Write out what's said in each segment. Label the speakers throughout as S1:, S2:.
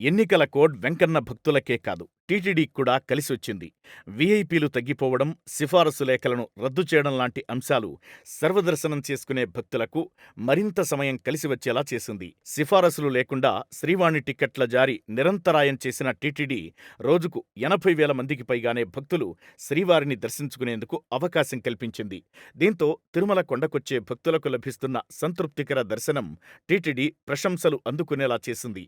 S1: ఎన్నికల కోడ్ వెంకన్న భక్తులకే కాదు టీటీడీకి కూడా కలిసొచ్చింది. వీఐపీలు తగ్గిపోవడం సిఫారసు లేఖలను రద్దు చేయడం లాంటి అంశాలు సర్వదర్శనం చేసుకునే భక్తులకు మరింత సమయం కలిసి వచ్చేలా చేసింది. సిఫారసులు లేకుండా శ్రీవాణి టిక్కెట్ల జారీ నిరంతరాయం చేసిన టీటీడీ రోజుకు ఎనభై వేల మందికి పైగానే భక్తులు శ్రీవారిని దర్శించుకునేందుకు అవకాశం కల్పించింది. దీంతో తిరుమల కొండకొచ్చే భక్తులకు లభిస్తున్న సంతృప్తికర దర్శనం టీటీడీ ప్రశంసలు అందుకునేలా చేసింది.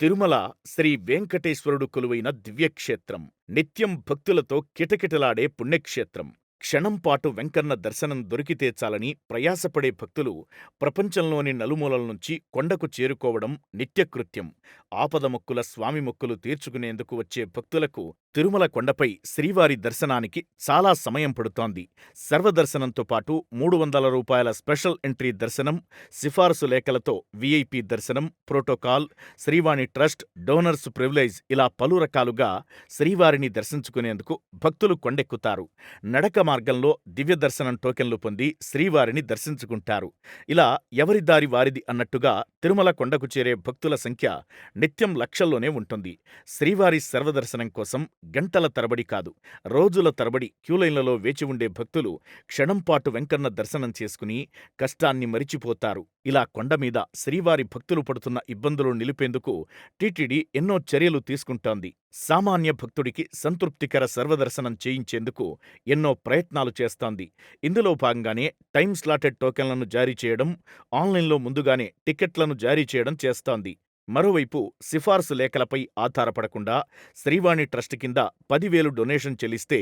S1: తిరుమల శ్రీ వెంకటేశ్వరుడు కొలువైన దివ్యక్షేత్రం. నిత్యం భక్తులతో కిటకిటలాడే పుణ్యక్షేత్రం. క్షణంపాటు వెంకన్న దర్శనం దొరికితే చాలని ప్రయాసపడే భక్తులు ప్రపంచంలోని నలుమూలల నుంచి కొండకు చేరుకోవడం నిత్యకృత్యం. ఆపదముక్కుల స్వామి మొక్కులు తీర్చుకునేందుకు వచ్చే భక్తులకు తిరుమల కొండపై శ్రీవారి దర్శనానికి చాలా సమయం పడుతోంది. సర్వదర్శనంతో పాటు మూడు వందల రూపాయల స్పెషల్ ఎంట్రీ దర్శనం సిఫారసు లేఖలతో వీఐపీ దర్శనం protocol Srivani trust donors privilege ఇలా పలు రకాలుగా శ్రీవారిని దర్శించుకునేందుకు భక్తులు కొండెక్కుతారు. నడక మార్గంలో దివ్య దర్శనం టోకెన్లు పొంది శ్రీవారిని దర్శించుకుంటారు. ఇలా ఎవరి దారి వారిది అన్నట్టుగా తిరుమల కొండకు చేరే భక్తుల సంఖ్య నిత్యం లక్షల్లోనే ఉంటుంది. శ్రీవారి సర్వదర్శనం కోసం గంటల తరబడి కాదు రోజుల తరబడి క్యూలైన్లలో వేచి ఉండే భక్తులు క్షణంపాటు వెంకన్న దర్శనం చేసుకుని కష్టాన్ని మరిచిపోతారు. ఇలా కొండమీద శ్రీవారి భక్తులు పడుతున్న ఇబ్బందులు నిలిపేందుకు టీటీడీ ఎన్నో చర్యలు తీసుకుంటోంది. సామాన్య భక్తుడికి సంతృప్తికర సర్వదర్శనం చేయించేందుకు ఎన్నో ప్రయత్నాలు చేస్తోంది. ఇందులో భాగంగానే టైమ్ స్లాటెడ్ టోకెన్లను జారీ చేయడం ఆన్లైన్లో ముందుగానే టికెట్లను జారీ చేయడం చేస్తోంది. మరోవైపు సిఫార్సు లేఖలపై ఆధారపడకుండా శ్రీవాణి ట్రస్ట్ కింద పదివేలు డొనేషన్ చెల్లిస్తే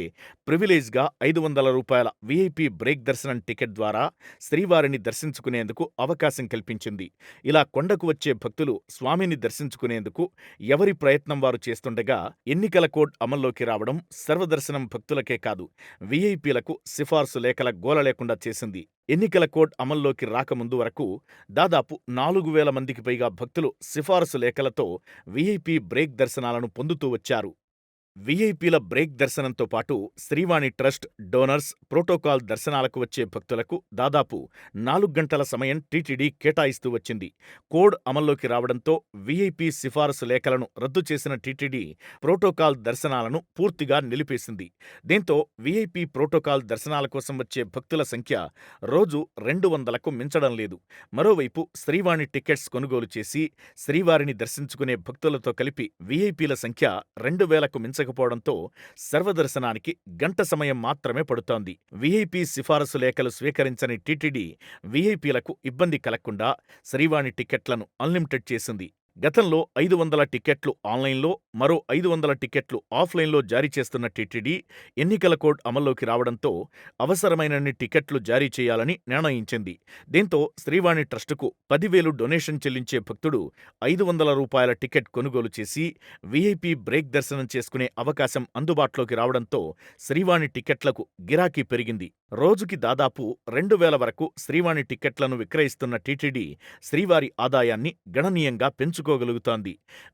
S1: ప్రివిలేజ్గా ఐదు వందల రూపాయల వీఐపీ బ్రేక్ దర్శనం టికెట్ ద్వారా శ్రీవారిని దర్శించుకునేందుకు అవకాశం కల్పించింది. ఇలా కొండకు వచ్చే భక్తులు స్వామిని దర్శించుకునేందుకు ఎవరి ప్రయత్నం వారు చేస్తుండగా ఎన్నికల కోడ్ అమల్లోకి రావడం సర్వదర్శనం భక్తులకే కాదు వీఐపీలకు సిఫార్సు లేఖల గోల లేకుండా చేసింది. ఎన్నికల కోడ్ అమల్లోకి రాకముందు వరకు దాదాపు నాలుగు వేల మందికి పైగా భక్తులు సిఫారసు లేఖలతో వీఐపీ బ్రేక్ దర్శనాలను పొందుతూ వచ్చారు. వీఐపీల బ్రేక్ దర్శనంతో పాటు శ్రీవాణి ట్రస్ట్ డోనర్స్ ప్రోటోకాల్ దర్శనాలకు వచ్చే భక్తులకు దాదాపు నాలుగు గంటల సమయం టీటీడీ కేటాయిస్తూ వచ్చింది. కోడ్ అమల్లోకి రావడంతో వీఐపీ సిఫారసు లేఖలను రద్దు చేసిన టీటీడీ ప్రోటోకాల్ దర్శనాలను పూర్తిగా నిలిపేసింది. దీంతో వీఐపీ ప్రోటోకాల్ దర్శనాల కోసం వచ్చే భక్తుల సంఖ్య రోజు రెండు వందలకు మించడం లేదు. మరోవైపు శ్రీవాణి టికెట్స్ కొనుగోలు చేసి శ్రీవారిని దర్శించుకునే భక్తులతో కలిపి వీఐపీల సంఖ్య రెండు వేలకు మించ లేకపోవడంతో సర్వదర్శనానికి గంట సమయం మాత్రమే పడుతోంది. వీఐపీ సిఫారసు లేఖలు స్వీకరించని టీటీడీ విఐపీలకు ఇబ్బంది కలగకుండా శ్రీవాణి టికెట్లను అన్లిమిటెడ్ చేసింది. గతంలో ఐదు వందల టిక్కెట్లు ఆన్లైన్లో మరో ఐదు వందల టిక్కెట్లు ఆఫ్లైన్లో జారీ చేస్తున్న టీటీడీ ఎన్నికల కోడ్ అమల్లోకి రావడంతో అవసరమైనన్ని టిక్కెట్లు జారీ చేయాలని నిర్ణయించింది. దీంతో శ్రీవాణి ట్రస్టుకు పదివేలు డొనేషన్ చెల్లించే భక్తుడు ఐదు వందల రూపాయల టికెట్ కొనుగోలు చేసి వీఐపీ బ్రేక్ దర్శనం చేసుకునే అవకాశం అందుబాటులోకి రావడంతో శ్రీవాణి టిక్కెట్లకు గిరాకీ పెరిగింది. రోజుకి దాదాపు రెండు వేల వరకు శ్రీవాణి టిక్కెట్లను విక్రయిస్తున్న టీటీడీ శ్రీవారి ఆదాయాన్ని గణనీయంగా పెంచుకోగలుగుతోంది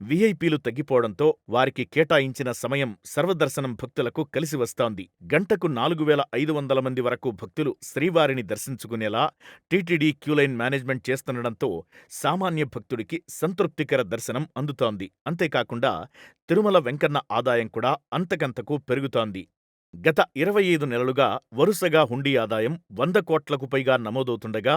S1: వీఐపీలు తగ్గిపోవడంతో వారికి కేటాయించిన సమయం సర్వదర్శనం భక్తులకు కలిసి వస్తోంది. గంటకు నాలుగు వేల ఐదు వందల మంది వరకు భక్తులు శ్రీవారిని దర్శించుకునేలా టీటీడీ క్యూలైన్ మేనేజ్మెంట్ చేస్తుండటంతో సామాన్య భక్తుడికి సంతృప్తికర దర్శనం అందుతోంది. అంతేకాకుండా తిరుమల వెంకన్న ఆదాయం కూడా అంతకంతకు పెరుగుతోంది. గత ఇరవై ఐదు నెలలుగా వరుసగా హుండీ ఆదాయం వంద కోట్లకు పైగా నమోదవుతుండగా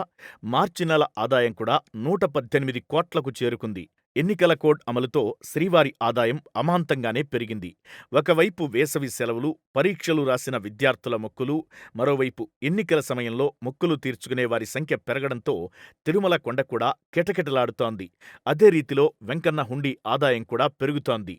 S1: మార్చి నెల ఆదాయం కూడా నూట పద్దెనిమిది కోట్లకు చేరుకుంది. ఎన్నికల కోడ్ అమలుతో శ్రీవారి ఆదాయం అమాంతంగానే పెరిగింది. ఒకవైపు వేసవి సెలవులు పరీక్షలు రాసిన విద్యార్థుల మొక్కులు మరోవైపు ఎన్నికల సమయంలో మొక్కులు తీర్చుకునే వారి సంఖ్య పెరగడంతో తిరుమల కొండ కూడా కిటకిటలాడుతోంది. అదే రీతిలో వెంకన్న హుండీ ఆదాయం కూడా పెరుగుతోంది.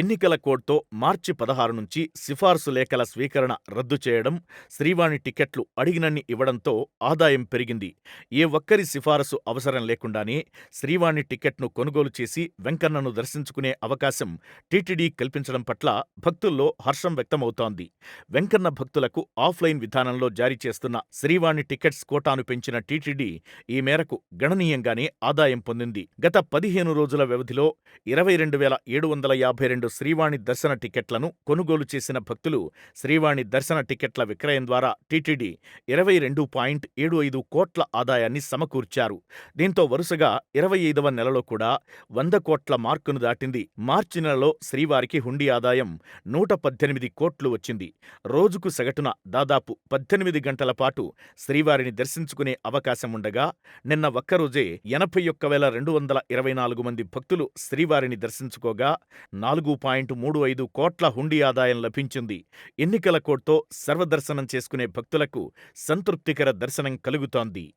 S1: ఎన్నికల కోడ్తో మార్చి పదహారు నుంచి సిఫార్సు లేఖల స్వీకరణ రద్దు చేయడం శ్రీవాణి టికెట్లు అడిగినన్ని ఇవ్వడంతో ఆదాయం పెరిగింది. ఏ ఒక్కరి సిఫారసు అవసరం లేకుండానే శ్రీవాణి టికెట్ను కొనుగోలు చేసి వెంకన్నను దర్శించుకునే అవకాశం టీటీడీ కల్పించడం పట్ల భక్తుల్లో హర్షం వ్యక్తమవుతోంది. వెంకన్న భక్తులకు ఆఫ్లైన్ విధానంలో జారీ చేస్తున్న శ్రీవాణి టికెట్స్ కోటాను పెంచిన టీటీడీ ఈ మేరకు గణనీయంగానే ఆదాయం పొందింది. గత పదిహేను రోజుల వ్యవధిలో ఇరవై రెండు వేల ఏడు వందల యాభై రెండు రెండు శ్రీవాణి దర్శన టికెట్లను కొనుగోలు చేసిన భక్తులు శ్రీవాణి దర్శన టికెట్ల విక్రయం ద్వారా టీటీడీ ఇరవై రెండు పాయింట్ ఏడు ఐదు కోట్ల ఆదాయాన్ని సమకూర్చారు. దీంతో వరుసగా ఇరవై ఐదవ నెలలో కూడా వంద కోట్ల మార్కును దాటింది. మార్చి నెలలో శ్రీవారికి హుండీ ఆదాయం నూట పద్దెనిమిది కోట్లు వచ్చింది. రోజుకు సగటున దాదాపు పద్దెనిమిది గంటల పాటు శ్రీవారిని దర్శించుకునే అవకాశం ఉండగా నిన్న ఒక్కరోజే ఎనభై ఒక్క వేల రెండు వందల ఇరవై నాలుగు మంది భక్తులు శ్రీవారిని దర్శించుకోగా నాలుగు పాయింట్ మూడు ఐదు కోట్ల హుండీ ఆదాయం లభించింది. ఎన్నికల కోడ్తో సర్వదర్శనం చేసుకునే భక్తులకు సంతృప్తికర దర్శనం కలుగుతోంది.